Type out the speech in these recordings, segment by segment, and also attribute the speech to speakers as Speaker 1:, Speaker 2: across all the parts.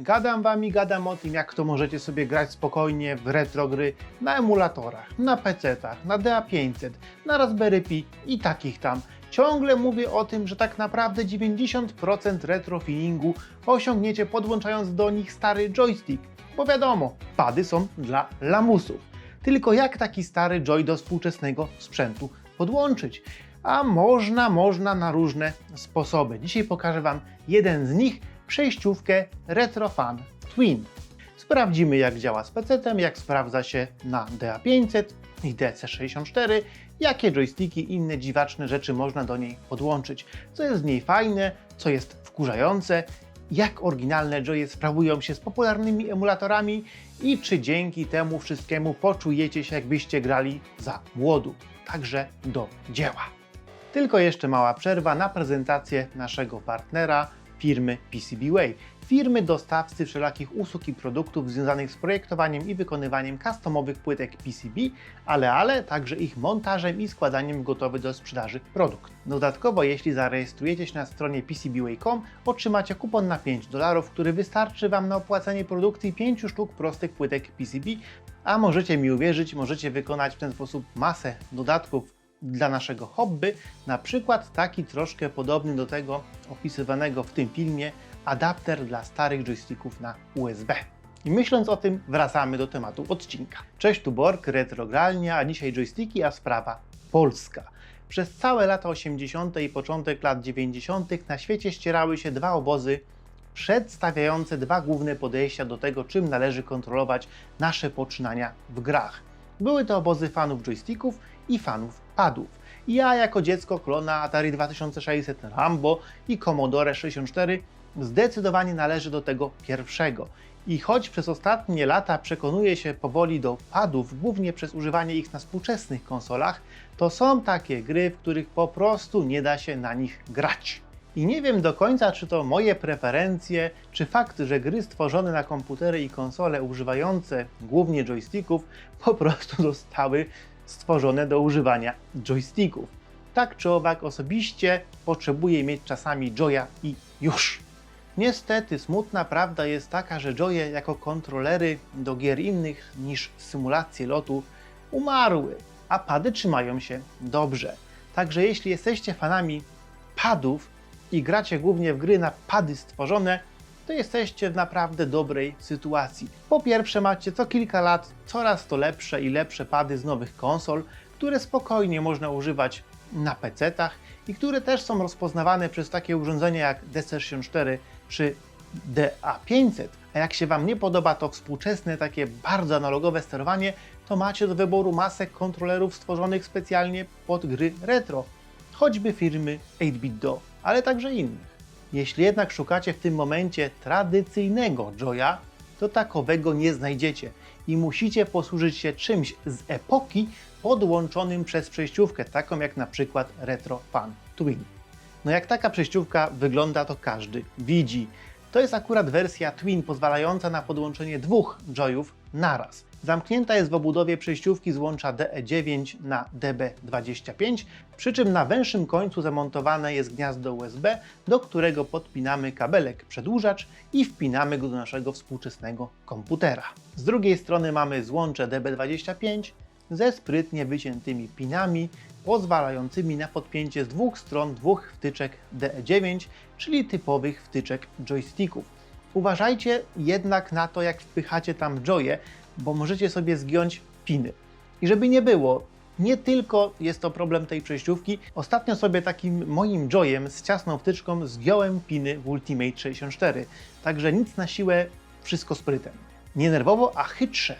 Speaker 1: Gadam wam i gadam o tym, jak to możecie sobie grać spokojnie w retro gry na emulatorach, na PC-tach, na DA500, na Raspberry Pi i takich tam. Ciągle mówię o tym, że tak naprawdę 90% retro feelingu osiągniecie podłączając do nich stary joystick. Bo wiadomo, pady są dla lamusów. Tylko jak taki stary joy do współczesnego sprzętu podłączyć? A można, można na różne sposoby. Dzisiaj pokażę Wam jeden z nich, przejściówkę RetroFan Twin. Sprawdzimy jak działa z PC-tem, jak sprawdza się na DA500 i DC64, jakie joysticki i inne dziwaczne rzeczy można do niej podłączyć, co jest w niej fajne, co jest wkurzające, jak oryginalne joye sprawują się z popularnymi emulatorami i czy dzięki temu wszystkiemu poczujecie się jakbyście grali za młodu. Także do dzieła. Tylko jeszcze mała przerwa na prezentację naszego partnera, firmy PCBWay. Firmy dostawcy wszelakich usług i produktów związanych z projektowaniem i wykonywaniem customowych płytek PCB, ale ale także ich montażem i składaniem gotowy do sprzedaży produkt. Dodatkowo, jeśli zarejestrujecie się na stronie PCBWay.com, otrzymacie kupon na 5 dolarów, który wystarczy Wam na opłacenie produkcji 5 sztuk prostych płytek PCB, a możecie mi uwierzyć, możecie wykonać w ten sposób masę dodatków dla naszego hobby, na przykład taki troszkę podobny do tego opisywanego w tym filmie adapter dla starych joysticków na USB. I myśląc o tym, wracamy do tematu odcinka. Cześć, tu Borg, Retrogralnia, a dzisiaj joysticki, a sprawa Polska. Przez całe lata 80. i początek lat 90. na świecie ścierały się dwa obozy przedstawiające dwa główne podejścia do tego, czym należy kontrolować nasze poczynania w grach. Były to obozy fanów joysticków i fanów padów. Ja jako dziecko klona Atari 2600 Rambo i Commodore 64 zdecydowanie należę do tego pierwszego. I choć przez ostatnie lata przekonuję się powoli do padów, głównie przez używanie ich na współczesnych konsolach, to są takie gry, w których po prostu nie da się na nich grać. I nie wiem do końca, czy to moje preferencje, czy fakt, że gry stworzone na komputery i konsole używające głównie joysticków po prostu zostały stworzone do używania joysticków. Tak czy owak, osobiście potrzebuję mieć czasami joya i już. Niestety, smutna prawda jest taka, że joye jako kontrolery do gier innych niż symulacje lotu umarły, a pady trzymają się dobrze. Także jeśli jesteście fanami padów i gracie głównie w gry na pady stworzone, to jesteście w naprawdę dobrej sytuacji. Po pierwsze, macie co kilka lat coraz to lepsze i lepsze pady z nowych konsol, które spokojnie można używać na PC-tach i które też są rozpoznawane przez takie urządzenia jak DC64 czy DA500. A jak się Wam nie podoba to współczesne, takie bardzo analogowe sterowanie, to macie do wyboru masę kontrolerów stworzonych specjalnie pod gry retro, choćby firmy 8BitDo, ale także innych. Jeśli jednak szukacie w tym momencie tradycyjnego Joya, to takowego nie znajdziecie i musicie posłużyć się czymś z epoki podłączonym przez przejściówkę, taką jak na przykład Retro Fan Twin. No jak taka przejściówka wygląda, to każdy widzi. To jest akurat wersja Twin pozwalająca na podłączenie dwóch joyów naraz. Zamknięta jest w obudowie przejściówki z łącza DE9 na DB25, przy czym na węższym końcu zamontowane jest gniazdo USB, do którego podpinamy kabelek przedłużacz i wpinamy go do naszego współczesnego komputera. Z drugiej strony mamy złącze DB25 ze sprytnie wyciętymi pinami, pozwalającymi na podpięcie z dwóch stron dwóch wtyczek DE9, czyli typowych wtyczek joysticków. Uważajcie jednak na to, jak wpychacie tam joye, bo możecie sobie zgiąć piny. I żeby nie było, nie tylko jest to problem tej przejściówki. Ostatnio sobie takim moim joyem z ciasną wtyczką zgiąłem piny w Ultimate 64. Także nic na siłę, wszystko sprytem. Nie nerwowo, a chytrze.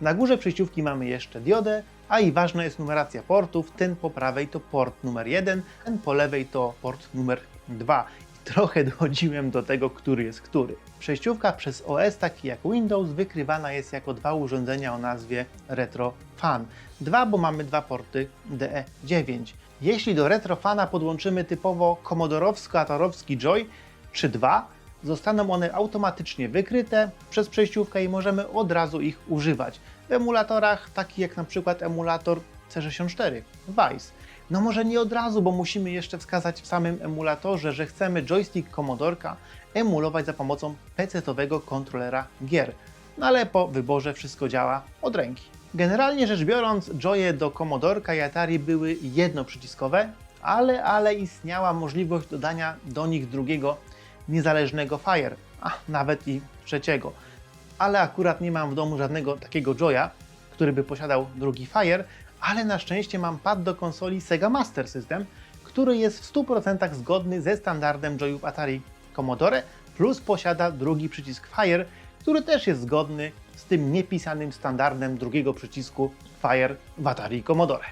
Speaker 1: Na górze przejściówki mamy jeszcze diodę, a i ważna jest numeracja portów. Ten po prawej to port numer 1, ten po lewej to port numer 2 trochę dochodziłem do tego, który jest który. Przejściówka przez OS taki jak Windows wykrywana jest jako dwa urządzenia o nazwie Retro Fan. Dwa, bo mamy dwa porty DE9. Jeśli do Retro Fana podłączymy typowo komodorowsko-atorowski Joy czy dwa, zostaną one automatycznie wykryte przez przejściówkę i możemy od razu ich używać. W emulatorach, takich jak na przykład emulator C64, Vice. No może nie od razu, bo musimy jeszcze wskazać w samym emulatorze, że chcemy joystick Commodorka, emulować za pomocą PC-owego kontrolera gier. No ale po wyborze wszystko działa od ręki. Generalnie rzecz biorąc, joye do Commodorka i Atari były jednoprzyciskowe, ale, ale istniała możliwość dodania do nich drugiego niezależnego Fire, a nawet i trzeciego. Ale akurat nie mam w domu żadnego takiego joya, który by posiadał drugi Fire, ale na szczęście mam pad do konsoli Sega Master System, który jest w 100% zgodny ze standardem joyów Atari Commodore, plus posiada drugi przycisk Fire, który też jest zgodny z tym niepisanym standardem drugiego przycisku Fire w Atari Commodore.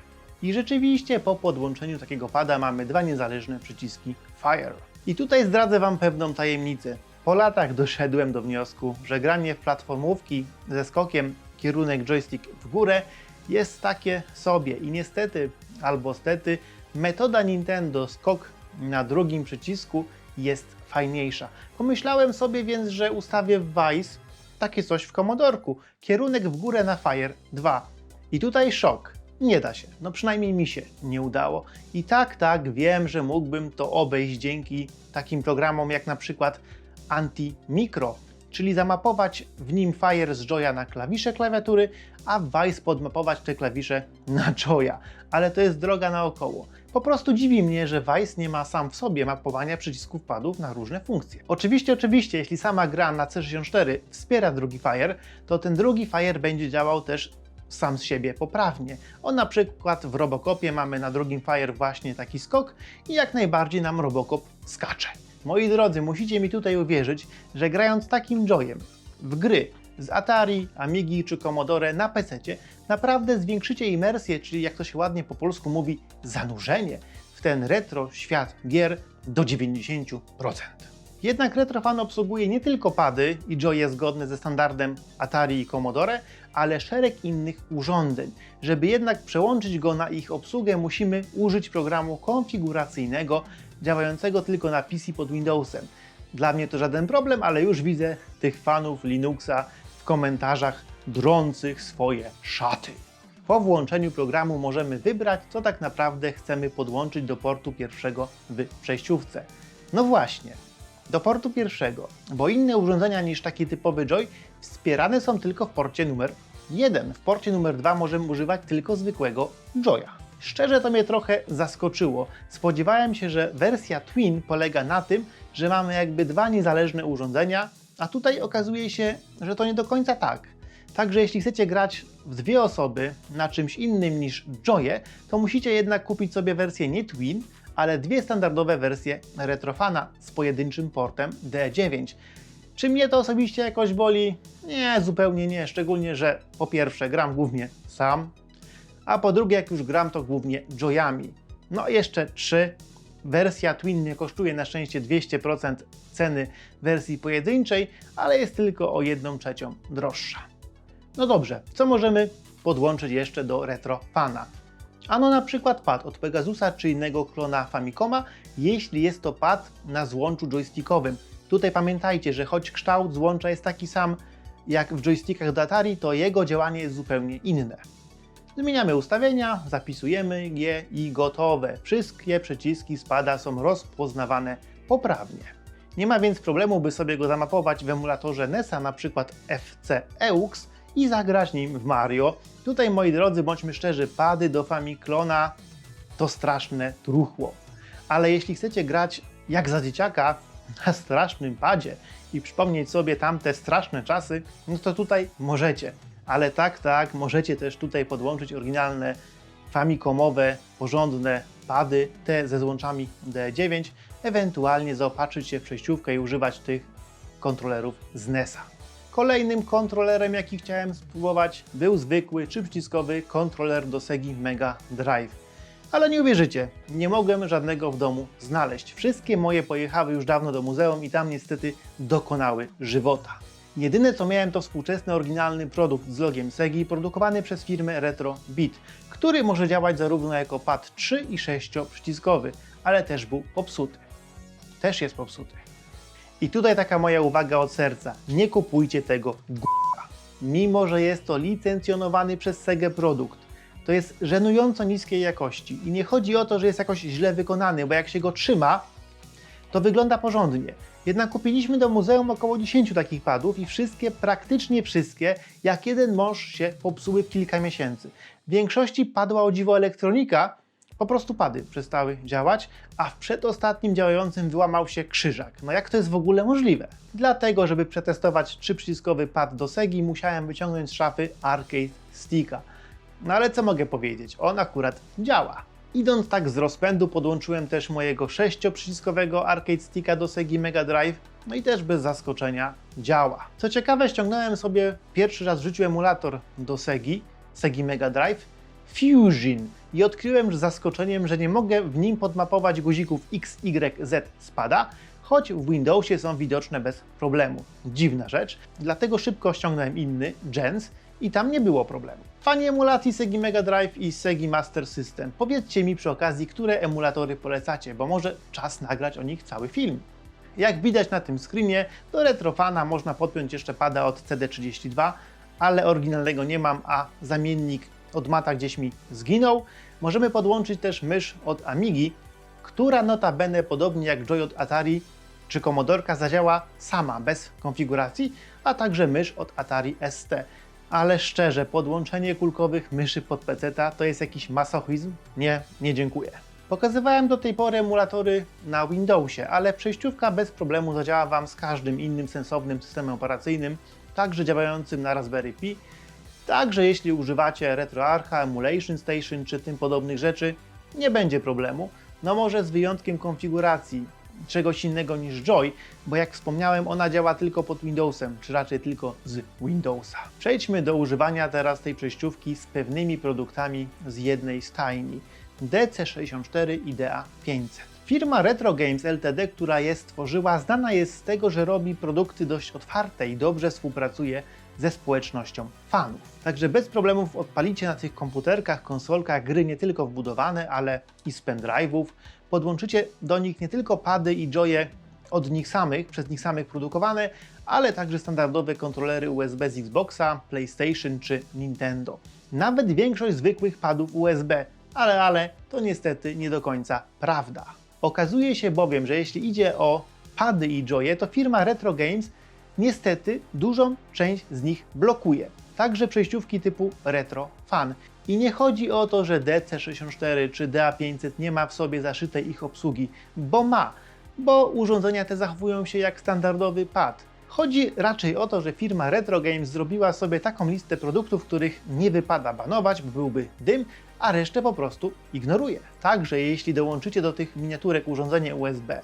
Speaker 1: I rzeczywiście po podłączeniu takiego pada mamy dwa niezależne przyciski Fire. I tutaj zdradzę Wam pewną tajemnicę. Po latach doszedłem do wniosku, że granie w platformówki ze skokiem kierunek joystick w górę jest takie sobie i niestety albo stety metoda Nintendo skok na drugim przycisku jest fajniejsza. Pomyślałem sobie więc, że ustawię w Vice takie coś w Commodorku. Kierunek w górę na Fire 2. I tutaj szok. Nie da się. No przynajmniej mi się nie udało. I tak, tak, wiem, że mógłbym to obejść dzięki takim programom jak na przykład Anti-Micro, czyli zamapować w nim Fire z Joya na klawisze klawiatury, a Vice podmapować te klawisze na Joya. Ale to jest droga naokoło. Po prostu dziwi mnie, że Vice nie ma sam w sobie mapowania przycisków padów na różne funkcje. Oczywiście, oczywiście, jeśli sama gra na C64 wspiera drugi Fire, to ten drugi Fire będzie działał też sam z siebie poprawnie. O na przykład w Robocopie mamy na drugim Fire właśnie taki skok i jak najbardziej nam Robocop skacze. Moi drodzy, musicie mi tutaj uwierzyć, że grając takim joyem w gry z Atari, Amigi czy Commodore na PC naprawdę zwiększycie imersję, czyli jak to się ładnie po polsku mówi, zanurzenie w ten retro świat gier do 90%. Jednak Retrofan obsługuje nie tylko pady i joye zgodne ze standardem Atari i Commodore, ale szereg innych urządzeń. Żeby jednak przełączyć go na ich obsługę, musimy użyć programu konfiguracyjnego działającego tylko na PC pod Windowsem. Dla mnie to żaden problem, ale już widzę tych fanów Linuxa w komentarzach drących swoje szaty. Po włączeniu programu możemy wybrać, co tak naprawdę chcemy podłączyć do portu pierwszego w przejściówce. No właśnie, do portu pierwszego, bo inne urządzenia niż taki typowy Joy wspierane są tylko w porcie numer 1. W porcie numer 2 możemy używać tylko zwykłego Joya. Szczerze to mnie trochę zaskoczyło. Spodziewałem się, że wersja Twin polega na tym, że mamy jakby dwa niezależne urządzenia, a tutaj okazuje się, że to nie do końca tak. Także jeśli chcecie grać w dwie osoby na czymś innym niż Joye, to musicie jednak kupić sobie wersję nie Twin, ale dwie standardowe wersje Retrofana z pojedynczym portem D9. Czy mnie to osobiście jakoś boli? Nie, zupełnie nie, szczególnie, że po pierwsze gram głównie sam, a po drugie jak już gram to głównie joyami. No i jeszcze trzy, wersja Twin nie kosztuje na szczęście 200% ceny wersji pojedynczej, ale jest tylko o 1 trzecią droższa. No dobrze, co możemy podłączyć jeszcze do Retrofana? Ano na przykład pad od Pegasusa czy innego klona Famicoma, jeśli jest to pad na złączu joystickowym. Tutaj pamiętajcie, że choć kształt złącza jest taki sam jak w joystickach do Atari, to jego działanie jest zupełnie inne. Zmieniamy ustawienia, zapisujemy je i gotowe. Wszystkie przyciski spada są rozpoznawane poprawnie. Nie ma więc problemu, by sobie go zamapować w emulatorze NESa, na przykład FC EUX i zagrać nim w Mario. Tutaj, moi drodzy, bądźmy szczerzy, pady do Famiclona to straszne truchło. Ale jeśli chcecie grać jak za dzieciaka na strasznym padzie i przypomnieć sobie tamte straszne czasy, no to tutaj możecie. Ale tak, tak, możecie też tutaj podłączyć oryginalne Famicomowe, porządne pady, te ze złączami D9, ewentualnie zaopatrzyć się w przejściówkę i używać tych kontrolerów z NESa. Kolejnym kontrolerem, jaki chciałem spróbować, był zwykły przyciskowy kontroler do Segi Mega Drive. Ale nie uwierzycie, nie mogłem żadnego w domu znaleźć. Wszystkie moje pojechały już dawno do muzeum i tam niestety dokonały żywota. Jedyne co miałem to współczesny oryginalny produkt z logiem Segi produkowany przez firmę Retro Beat, który może działać zarówno jako pad 3 i 6 przyciskowy, ale też był popsuty. Też jest popsuty. I tutaj taka moja uwaga od serca. Nie kupujcie tego g***a. Mimo, że jest to licencjonowany przez Segę produkt. To jest żenująco niskiej jakości. I nie chodzi o to, że jest jakoś źle wykonany, bo jak się go trzyma, to wygląda porządnie. Jednak kupiliśmy do muzeum około 10 takich padów i wszystkie, praktycznie wszystkie, jak jeden mąż się popsuły w kilka miesięcy. W większości padła o dziwo elektronika, po prostu pady przestały działać, a w przedostatnim działającym wyłamał się krzyżak. No jak to jest w ogóle możliwe? Dlatego, żeby przetestować trzyprzyciskowy pad do Segi, musiałem wyciągnąć z szafy Arcade Sticka. No ale co mogę powiedzieć? On akurat działa. Idąc tak z rozpędu podłączyłem też mojego sześcioprzyciskowego Arcade Sticka do Segi Mega Drive, no i też bez zaskoczenia działa. Co ciekawe, ściągnąłem sobie pierwszy raz w życiu emulator do Segi, Segi Mega Drive, Fusion i odkryłem z zaskoczeniem, że nie mogę w nim podmapować guzików X, Y, Z spada, choć w Windowsie są widoczne bez problemu. Dziwna rzecz, dlatego szybko ściągnąłem inny, Gens, i tam nie było problemu. Fani emulacji Segi Mega Drive i Segi Master System, powiedzcie mi przy okazji, które emulatory polecacie, bo może czas nagrać o nich cały film. Jak widać na tym screenie, do Retrofana można podpiąć jeszcze pada od CD32, ale oryginalnego nie mam, a zamiennik od Mata gdzieś mi zginął. Możemy podłączyć też mysz od Amigi, która notabene podobnie jak Joy od Atari czy Commodorka zadziała sama, bez konfiguracji, a także mysz od Atari ST. Ale szczerze, podłączenie kulkowych myszy pod PC to jest jakiś masochizm? Nie, nie dziękuję. Pokazywałem do tej pory emulatory na Windowsie, ale przejściówka bez problemu zadziała Wam z każdym innym sensownym systemem operacyjnym, także działającym na Raspberry Pi. Także jeśli używacie RetroArcha, Emulation Station czy tym podobnych rzeczy, nie będzie problemu. No może z wyjątkiem konfiguracji czegoś innego niż Joy, bo jak wspomniałem, ona działa tylko pod Windowsem, czy raczej tylko z Windowsa. Przejdźmy do używania teraz tej przejściówki z pewnymi produktami z jednej stajni. DC64 i DA500. Firma Retro Games Ltd, która je stworzyła, znana jest z tego, że robi produkty dość otwarte i dobrze współpracuje ze społecznością fanów. Także bez problemów odpalicie na tych komputerkach, konsolkach gry nie tylko wbudowane, ale i z pendrive'ów. Podłączycie do nich nie tylko pady i joye od nich samych, przez nich samych produkowane, ale także standardowe kontrolery USB z Xboxa, PlayStation czy Nintendo. Nawet większość zwykłych padów USB, ale ale to niestety nie do końca prawda. Okazuje się bowiem, że jeśli idzie o pady i joye, to firma Retro Games niestety dużą część z nich blokuje. Także przejściówki typu Retro Fan. I nie chodzi o to, że DC64 czy DA500 nie ma w sobie zaszytej ich obsługi, bo ma, bo urządzenia te zachowują się jak standardowy pad. Chodzi raczej o to, że firma Retro Games zrobiła sobie taką listę produktów, których nie wypada banować, bo byłby dym, a resztę po prostu ignoruje. Także jeśli dołączycie do tych miniaturek urządzenie USB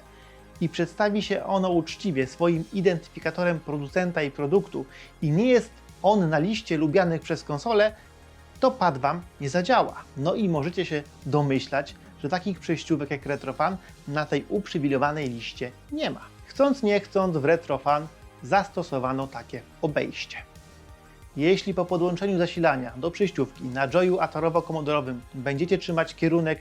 Speaker 1: i przedstawi się ono uczciwie swoim identyfikatorem producenta i produktu i nie jest on na liście lubianych przez konsolę, to pad Wam nie zadziała. No i możecie się domyślać, że takich przejściówek jak Retrofan na tej uprzywilejowanej liście nie ma. Chcąc nie chcąc w Retrofan zastosowano takie obejście. Jeśli po podłączeniu zasilania do przejściówki na joyu atorowo-komodorowym będziecie trzymać kierunek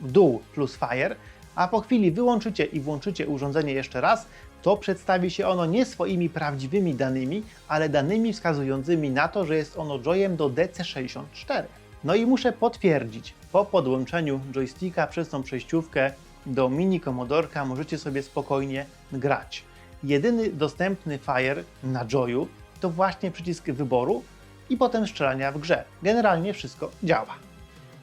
Speaker 1: w dół plus fire, a po chwili wyłączycie i włączycie urządzenie jeszcze raz, to przedstawi się ono nie swoimi prawdziwymi danymi, ale danymi wskazującymi na to, że jest ono joyem do DC64. No i muszę potwierdzić, po podłączeniu joysticka przez tą przejściówkę do mini komodorka możecie sobie spokojnie grać. Jedyny dostępny Fire na joyu to właśnie przycisk wyboru i potem strzelania w grze. Generalnie wszystko działa.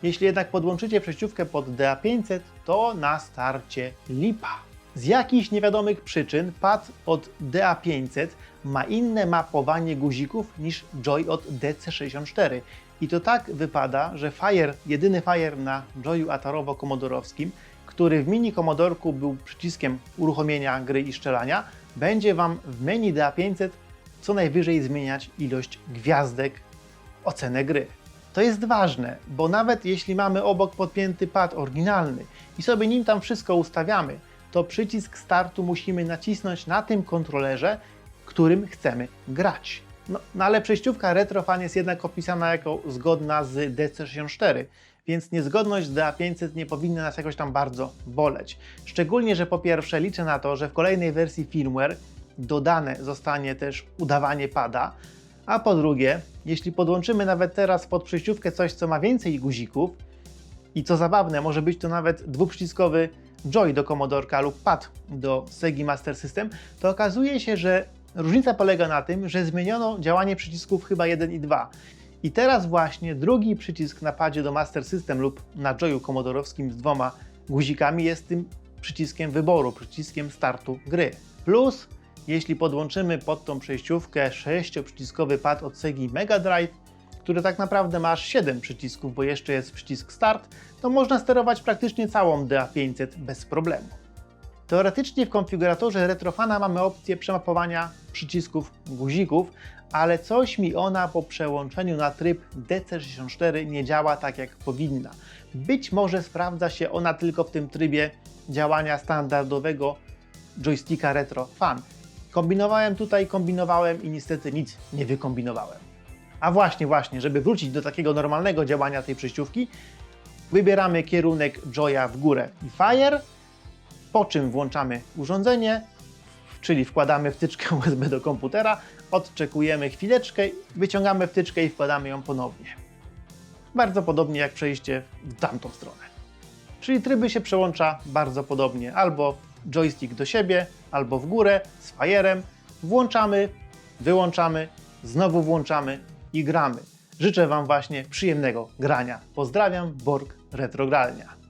Speaker 1: Jeśli jednak podłączycie przejściówkę pod DA500, to na starcie lipa. Z jakichś niewiadomych przyczyn pad od DA500 ma inne mapowanie guzików niż Joy od DC64. I to tak wypada, że Fire, jedyny Fire na Joyu atarowo-komodorowskim, który w mini komodorku był przyciskiem uruchomienia gry i strzelania, będzie Wam w menu DA500 co najwyżej zmieniać ilość gwiazdek ocenę gry. To jest ważne, bo nawet jeśli mamy obok podpięty pad oryginalny i sobie nim tam wszystko ustawiamy, to przycisk startu musimy nacisnąć na tym kontrolerze, którym chcemy grać. No, no ale przejściówka Retrofan jest jednak opisana jako zgodna z DC64, więc niezgodność z DA500 nie powinna nas jakoś tam bardzo boleć. Szczególnie, że po pierwsze liczę na to, że w kolejnej wersji firmware dodane zostanie też udawanie pada, a po drugie, jeśli podłączymy nawet teraz pod przejściówkę coś, co ma więcej guzików i co zabawne, może być to nawet dwuprzyciskowy Joy do Commodorka lub pad do Segi Master System, to okazuje się, że różnica polega na tym, że zmieniono działanie przycisków chyba 1 i 2. I teraz właśnie drugi przycisk na padzie do Master System lub na Joyu komodorowskim z dwoma guzikami jest tym przyciskiem wyboru, przyciskiem startu gry. Plus, jeśli podłączymy pod tą przejściówkę 6-przyciskowy pad od Segi Mega Drive, który tak naprawdę ma aż 7 przycisków, bo jeszcze jest przycisk start, to można sterować praktycznie całą DA500 bez problemu. Teoretycznie w konfiguratorze Retrofana mamy opcję przemapowania przycisków guzików, ale coś mi ona po przełączeniu na tryb DC64 nie działa tak jak powinna. Być może sprawdza się ona tylko w tym trybie działania standardowego joysticka Retro Fan. Kombinowałem tutaj, kombinowałem i niestety nic nie wykombinowałem. A właśnie, właśnie, żeby wrócić do takiego normalnego działania tej przejściówki, wybieramy kierunek Joya w górę i Fire, po czym włączamy urządzenie, czyli wkładamy wtyczkę USB do komputera, odczekujemy chwileczkę, wyciągamy wtyczkę i wkładamy ją ponownie. Bardzo podobnie jak przejście w tamtą stronę. Czyli tryby się przełącza bardzo podobnie, albo joystick do siebie, albo w górę z fajerem. Włączamy, wyłączamy, znowu włączamy i gramy. Życzę Wam właśnie przyjemnego grania. Pozdrawiam, Borg Retrogralnia.